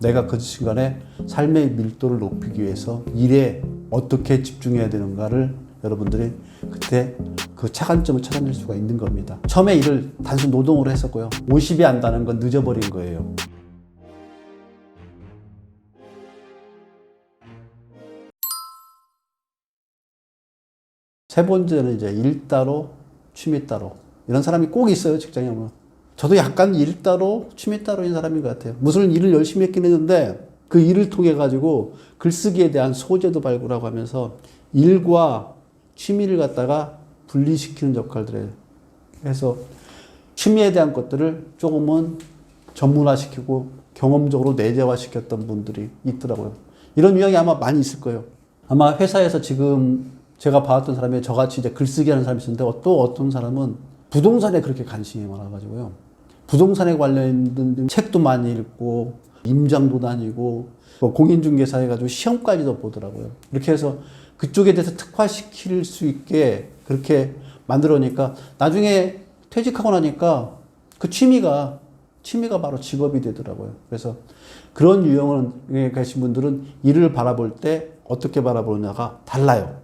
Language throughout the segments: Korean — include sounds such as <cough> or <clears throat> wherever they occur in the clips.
내가 그 순간에 삶의 밀도를 높이기 위해서 일에 어떻게 집중해야 되는가를 여러분들이 그때 그 차관점을 찾아낼 수가 있는 겁니다. 처음에 일을 단순 노동으로 했었고요. 50이 안다는 건 늦어버린 거예요. 세 번째는 이제 일 따로 취미 따로 이런 사람이 꼭 있어요 직장에 오면 저도 약간 일 따로 취미 따로인 사람인 것 같아요 무슨 일을 열심히 했긴 했는데 그 일을 통해 가지고 글쓰기에 대한 소재도 발굴하고 하면서 일과 취미를 갖다가 분리시키는 역할들을 해서 취미에 대한 것들을 조금은 전문화시키고 경험적으로 내재화시켰던 분들이 있더라고요. 이런 유형이 아마 많이 있을 거예요. 아마 회사에서 지금 제가 봐왔던 사람이 저같이 이제 글쓰기 하는 사람이 있었는데 또 어떤 사람은 부동산에 그렇게 관심이 많아가지고요. 부동산에 관련된 책도 많이 읽고 임장도 다니고 뭐 공인중개사 해가지고 시험까지도 보더라고요. 이렇게 해서 그쪽에 대해서 특화시킬 수 있게 그렇게 만들어니까 나중에 퇴직하고 나니까 그 취미가 취미가 바로 직업이 되더라고요. 그래서 그런 유형에 계신 분들은 일을 바라볼 때 어떻게 바라보느냐가 달라요.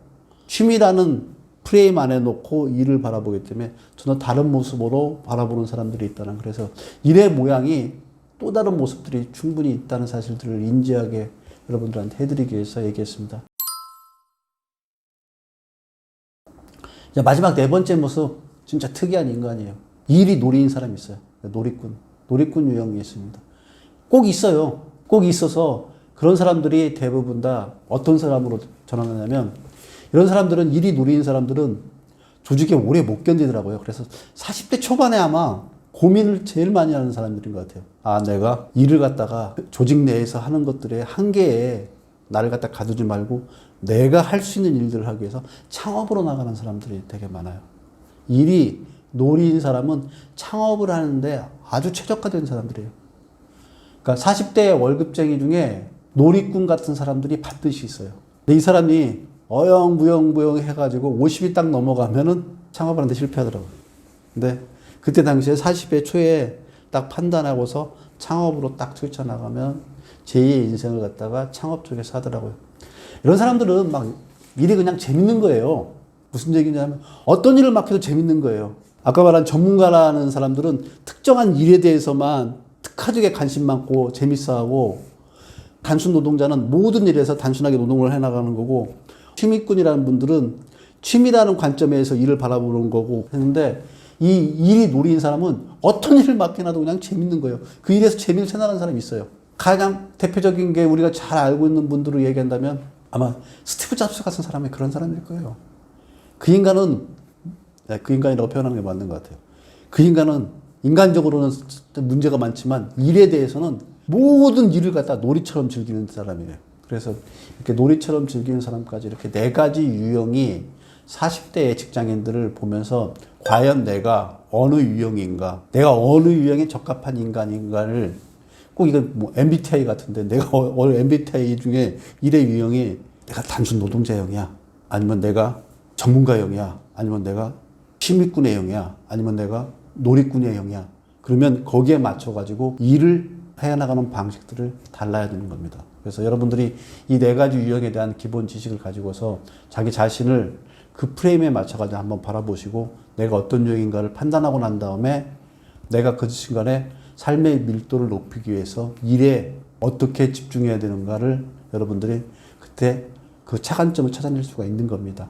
취미라는 프레임 안에 놓고 일을 바라보기 때문에 저는 다른 모습으로 바라보는 사람들이 있다는 그래서 일의 모양이 또 다른 모습들이 충분히 있다는 사실들을 인지하게 여러분들한테 해드리기 위해서 얘기했습니다. 이제 마지막 네 번째 모습 진짜 특이한 인간이에요. 일이 놀이인 사람이 있어요. 놀이꾼. 놀이꾼 유형이 있습니다. 꼭 있어요. 꼭 있어서 그런 사람들이 대부분 다 어떤 사람으로 전환하냐면 이런 사람들은 일이 놀이인 사람들은 조직에 오래 못 견디더라고요. 그래서 40대 초반에 아마 고민을 제일 많이 하는 사람들인 것 같아요. 아, 내가 일을 갖다가 조직 내에서 하는 것들의 한계에 나를 갖다 가두지 말고 내가 할 수 있는 일들을 하기 위해서 창업으로 나가는 사람들이 되게 많아요. 일이 놀이인 사람은 창업을 하는데 아주 최적화된 사람들이에요. 그러니까 40대 월급쟁이 중에 놀이꾼 같은 사람들이 반드시 있어요. 근데 이 사람이 어영부영부영 해가지고 50이 딱 넘어가면은 창업을 하는데 실패하더라고요. 근데 그때 당시에 40대 초에 딱 판단하고서 창업으로 딱 뛰쳐나가면 제2의 인생을 갖다가 창업 쪽에서 하더라고요. 이런 사람들은 막 일이 그냥 재밌는 거예요. 무슨 얘기냐면 어떤 일을 맡겨도 재밌는 거예요. 아까 말한 전문가라는 사람들은 특정한 일에 대해서만 특화적에 관심 많고 재밌어하고 단순 노동자는 모든 일에서 단순하게 노동을 해나가는 거고 취미꾼이라는 분들은 취미라는 관점에서 일을 바라보는 거고 했는데 이 일이 놀이인 사람은 어떤 일을 맡겨놔도 그냥 재밌는 거예요. 그 일에서 재미를 찾아가는 사람이 있어요. 가장 대표적인 게 우리가 잘 알고 있는 분들로 얘기한다면 아마 스티브 잡스 같은 사람이 그런 사람일 거예요. 그 인간은 네, 그 인간이라고 표현하는 게 맞는 것 같아요. 그 인간은 인간적으로는 문제가 많지만 일에 대해서는 모든 일을 갖다 놀이처럼 즐기는 사람이에요. 그래서 이렇게 놀이처럼 즐기는 사람까지 이렇게 네 가지 유형이 40대의 직장인들을 보면서 과연 내가 어느 유형인가, 내가 어느 유형에 적합한 인간인가를 꼭 이건 뭐 MBTI 같은데 내가 어느 MBTI 중에 일의 유형이 내가 단순 노동자형이야, 아니면 내가 전문가형이야, 아니면 내가 취미꾼의 형이야, 아니면 내가 놀이꾼의 형이야. 그러면 거기에 맞춰가지고 일을 해나가는 방식들을 달라야 되는 겁니다. 그래서 여러분들이 이 네 가지 유형에 대한 기본 지식을 가지고서 자기 자신을 그 프레임에 맞춰가지고 한번 바라보시고 내가 어떤 유형인가를 판단하고 난 다음에 내가 그 순간에 삶의 밀도를 높이기 위해서 일에 어떻게 집중해야 되는가를 여러분들이 그때 그 차관점을 찾아낼 수가 있는 겁니다.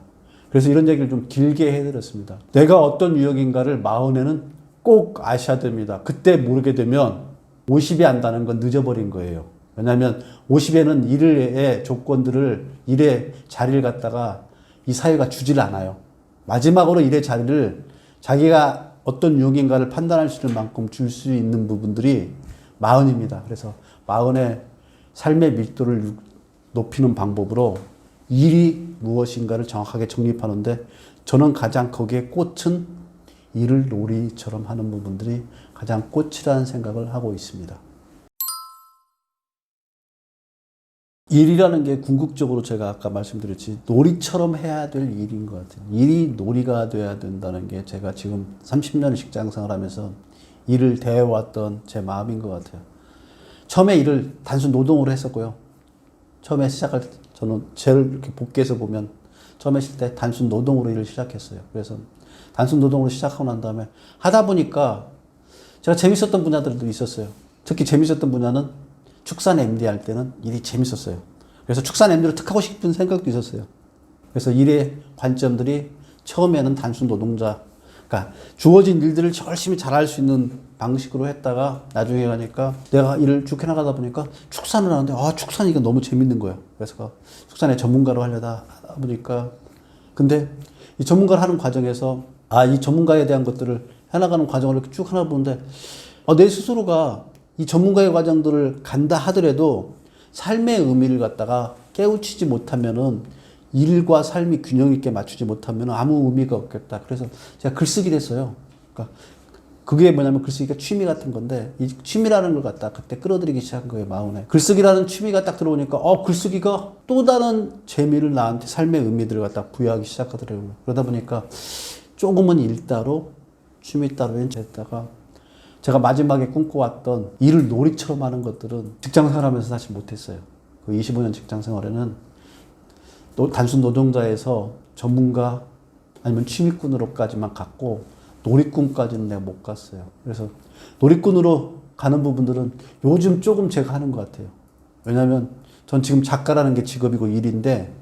그래서 이런 얘기를 좀 길게 해드렸습니다. 내가 어떤 유형인가를 마흔에는 꼭 아셔야 됩니다. 그때 모르게 되면 50이 안다는 건 늦어버린 거예요. 왜냐하면 50에는 일의 조건들을, 일의 자리를 갖다가 이 사회가 주질 않아요. 마지막으로 일의 자리를 자기가 어떤 유형인가를 판단할 수 있는 만큼 줄 수 있는 부분들이 마흔입니다. 그래서 마흔의 삶의 밀도를 높이는 방법으로 일이 무엇인가를 정확하게 정립하는데 저는 가장 거기에 꽂힌 일을 놀이처럼 하는 부분들이 가장 꽃이라는 생각을 하고 있습니다. 일이라는 게 궁극적으로 제가 아까 말씀드렸지 놀이처럼 해야 될 일인 것 같아요. 일이 놀이가 돼야 된다는 게 제가 지금 30년 직장 생활 하면서 일을 대해왔던 제 마음인 것 같아요. 처음에 일을 단순 노동으로 했었고요. 처음에 시작할 때 저는 제를 이렇게 복귀해서 보면 처음에 했을 때 단순 노동으로 일을 시작했어요. 그래서 단순 노동으로 시작하고 난 다음에 하다 보니까 제가 재밌었던 분야들도 있었어요. 특히 재밌었던 분야는 축산 MD 할 때는 일이 재밌었어요. 그래서 축산 MD로 특하고 싶은 생각도 있었어요. 그래서 일의 관점들이 처음에는 단순 노동자, 그러니까 주어진 일들을 열심히 잘할 수 있는 방식으로 했다가 나중에 가니까 내가 일을 쭉 해나가다 보니까 축산을 하는데 아 축산이 이거 너무 재밌는 거예요. 그래서 축산의 전문가로 하려다 보니까 근데 이 전문가를 하는 과정에서 아 이 전문가에 대한 것들을 해나가는 과정을 이렇게 쭉 하나 보는데 아, 내 스스로가 이 전문가의 과정들을 간다 하더라도 삶의 의미를 갖다가 깨우치지 못하면은 일과 삶이 균형 있게 맞추지 못하면 아무 의미가 없겠다. 그래서 제가 글쓰기를 했어요. 그러니까 그게 뭐냐면 글쓰기가 취미 같은 건데 이 취미라는 걸 갖다 그때 끌어들이기 시작한 거예요 마음에 글쓰기라는 취미가 딱 들어오니까 어 글쓰기가 또 다른 재미를 나한테 삶의 의미들을 갖다 부여하기 시작하더라고요 그러다 보니까 조금은 일 따로 취미 따로 했다가 제가 마지막에 꿈꿔왔던 일을 놀이처럼 하는 것들은 직장 생활하면서 사실 못했어요 그 25년 직장 생활에는 노- 단순 노동자에서 전문가 아니면 취미꾼으로까지만 갔고 놀이꾼까지는 내가 못 갔어요. 그래서 놀이꾼으로 가는 부분들은 요즘 조금 제가 하는 것 같아요. 왜냐하면 전 지금 작가라는 게 직업이고 일인데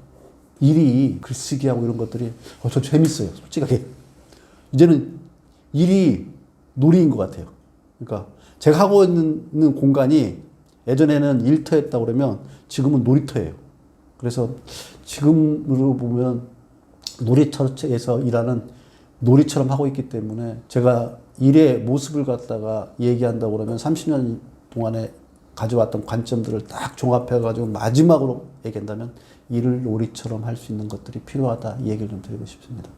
일이 글쓰기하고 이런 것들이 어, 저 재밌어요. 솔직하게. 이제는 일이 놀이인 것 같아요. 그러니까 제가 하고 있는 공간이 예전에는 일터였다고 그러면 지금은 놀이터예요. 그래서 지금으로 보면 놀이터에서 일하는 놀이처럼 하고 있기 때문에 제가 일의 모습을 갖다가 얘기한다고 그러면 30년 동안에 가져왔던 관점들을 딱 종합해가지고 마지막으로 얘기한다면 일을 놀이처럼 할 수 있는 것들이 필요하다 이 얘기를 좀 드리고 싶습니다.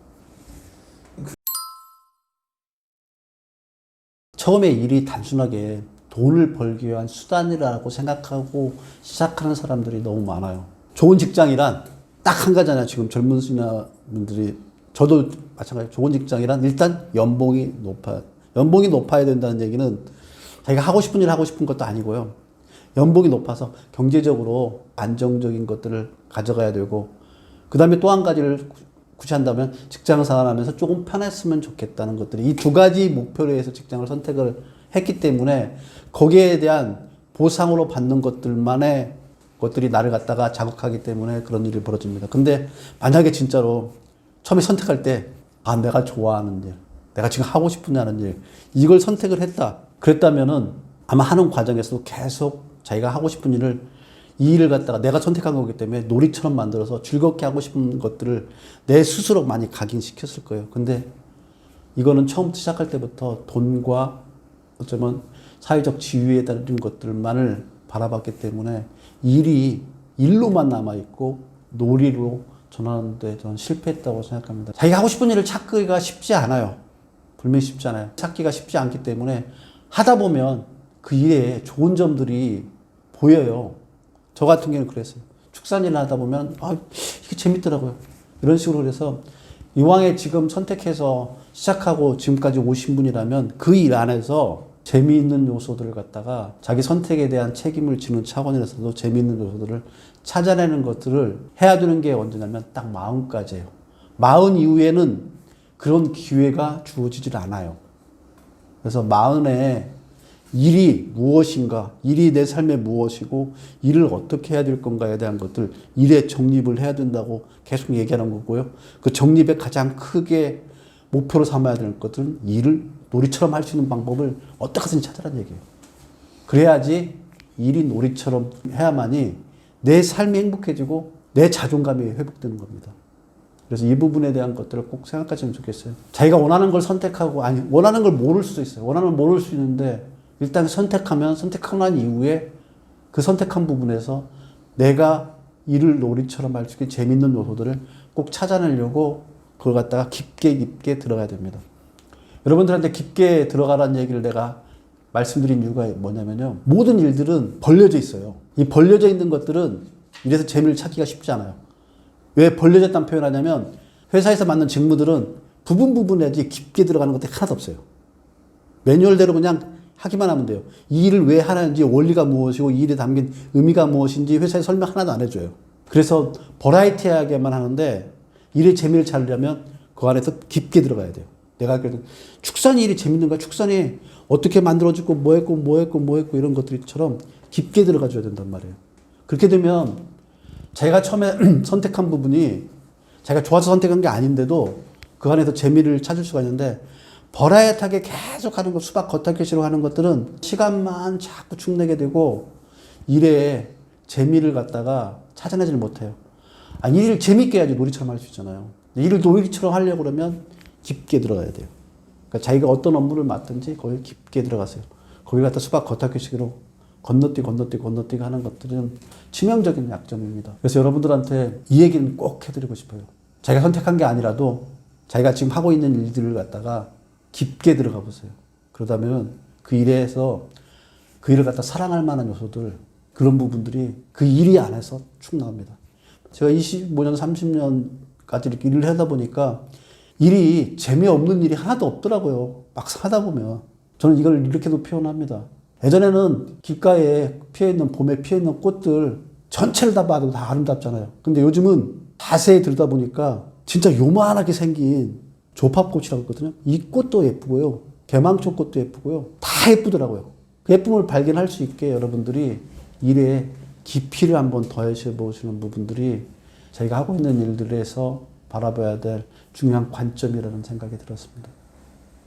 처음에 일이 단순하게 돈을 벌기 위한 수단이라고 생각하고 시작하는 사람들이 너무 많아요. 좋은 직장이란 딱 한 가지잖아요. 지금 젊은 분들이 저도 마찬가지. 좋은 직장이란 일단 연봉이 높아. 연봉이 높아야 된다는 얘기는 자기가 하고 싶은 일 하고 싶은 것도 아니고요. 연봉이 높아서 경제적으로 안정적인 것들을 가져가야 되고 그 다음에 또 한 가지를 구시한다면 직장 생활하면서 조금 편했으면 좋겠다는 것들이 이 두 가지 목표로 해서 직장을 선택을 했기 때문에 거기에 대한 보상으로 받는 것들만의 것들이 나를 갖다가 자극하기 때문에 그런 일이 벌어집니다. 근데 만약에 진짜로 처음에 선택할 때, 아, 내가 좋아하는 일, 내가 지금 하고 싶은 하는 일, 이걸 선택을 했다. 그랬다면은 아마 하는 과정에서도 계속 자기가 하고 싶은 일을 이 일을 갖다가 내가 선택한 거기 때문에 놀이처럼 만들어서 즐겁게 하고 싶은 것들을 내 스스로 많이 각인시켰을 거예요. 근데 이거는 처음부터 시작할 때부터 돈과 어쩌면 사회적 지위에 따른 것들만을 바라봤기 때문에 일이 일로만 남아있고 놀이로 전환하는데 저는 실패했다고 생각합니다. 자기가 하고 싶은 일을 찾기가 쉽지 않아요. 분명히 쉽지 않아요. 찾기가 쉽지 않기 때문에 하다 보면 그 일에 좋은 점들이 보여요. 저 같은 경우는 그랬어요. 축산일을 하다 보면, 아, 이게 재밌더라고요. 이런 식으로 그래서 이왕에 지금 선택해서 시작하고 지금까지 오신 분이라면 그 일 안에서 재미있는 요소들을 갖다가 자기 선택에 대한 책임을 지는 차원에서도 재미있는 요소들을 찾아내는 것들을 해야 되는 게 언제냐면 딱 마흔까지예요. 마흔 이후에는 그런 기회가 주어지질 않아요. 그래서 마흔에 일이 무엇인가, 일이 내 삶에 무엇이고, 일을 어떻게 해야 될 건가에 대한 것들, 일에 정립을 해야 된다고 계속 얘기하는 거고요. 그 정립의 가장 크게 목표로 삼아야 될 것들은 일을 놀이처럼 할 수 있는 방법을 어떻게 하든지 찾으라는 얘기예요. 그래야지 일이 놀이처럼 해야만이 내 삶이 행복해지고 내 자존감이 회복되는 겁니다. 그래서 이 부분에 대한 것들을 꼭 생각하시면 좋겠어요. 자기가 원하는 걸 선택하고, 아니, 원하는 걸 모를 수도 있어요. 원하는 걸 모를 수 있는데, 일단 선택하면, 선택하고 난 이후에 그 선택한 부분에서 내가 일을 놀이처럼 할 수 있게 재밌는 요소들을 꼭 찾아내려고 그걸 갖다가 깊게 깊게 들어가야 됩니다. 여러분들한테 깊게 들어가라는 얘기를 내가 말씀드린 이유가 뭐냐면요. 모든 일들은 벌려져 있어요. 이 벌려져 있는 것들은 이래서 재미를 찾기가 쉽지 않아요. 왜 벌려졌다는 표현을 하냐면 회사에서 맡는 직무들은 부분 부분에지 깊게 들어가는 것들이 하나도 없어요. 매뉴얼대로 그냥 하기만 하면 돼요. 이 일을 왜 하는지 원리가 무엇이고 이 일에 담긴 의미가 무엇인지 회사에 설명 하나도 안 해줘요. 그래서 버라이티하게만 하는데 일의 재미를 찾으려면 그 안에서 깊게 들어가야 돼요. 내가 그래도 축산이 일이 재밌는 거야. 축산이 어떻게 만들어지고 뭐 했고 뭐 했고 뭐 했고 이런 것들처럼 깊게 들어가 줘야 된단 말이에요. 그렇게 되면 제가 처음에 <clears throat> 선택한 부분이 제가 좋아서 선택한 게 아닌데도 그 안에서 재미를 찾을 수가 있는데 버라이어하게 계속 하는 거 수박 겉핥기식으로 하는 것들은 시간만 자꾸 축내게 되고 일에 재미를 갖다가 찾아내질 못해요. 아, 이 일을 재밌게 해야지 놀이처럼 할 수 있잖아요. 일을 놀이처럼 하려고 그러면 깊게 들어가야 돼요. 그러니까 자기가 어떤 업무를 맡든지 거기 깊게 들어가세요. 거기 갖다 수박 겉핥기식으로 건너뛰기 건너뛰기 건너뛰기 하는 것들은 치명적인 약점입니다. 그래서 여러분들한테 이 얘기는 꼭 해드리고 싶어요. 자기가 선택한 게 아니라도 자기가 지금 하고 있는 일들을 갖다가 깊게 들어가 보세요. 그러다면 그 일에서 그 일을 갖다 사랑할 만한 요소들 그런 부분들이 그 일이 안에서 축 나옵니다. 제가 25년, 30년까지 이렇게 일을 하다 보니까 일이 재미없는 일이 하나도 없더라고요. 막상 하다 보면. 저는 이걸 이렇게도 표현합니다. 예전에는 길가에 피어 있는, 봄에 피어 있는 꽃들 전체를 다 봐도 다 아름답잖아요. 근데 요즘은 자세히 들다 보니까 진짜 요만하게 생긴 조팝꽃이라고 했거든요. 이 꽃도 예쁘고요. 개망초 꽃도 예쁘고요. 다 예쁘더라고요. 그 예쁨을 발견할 수 있게 여러분들이 일에 깊이를 한번 더해서 보시는 부분들이 저희가 하고 있는 일들에서 바라봐야 될 중요한 관점이라는 생각이 들었습니다.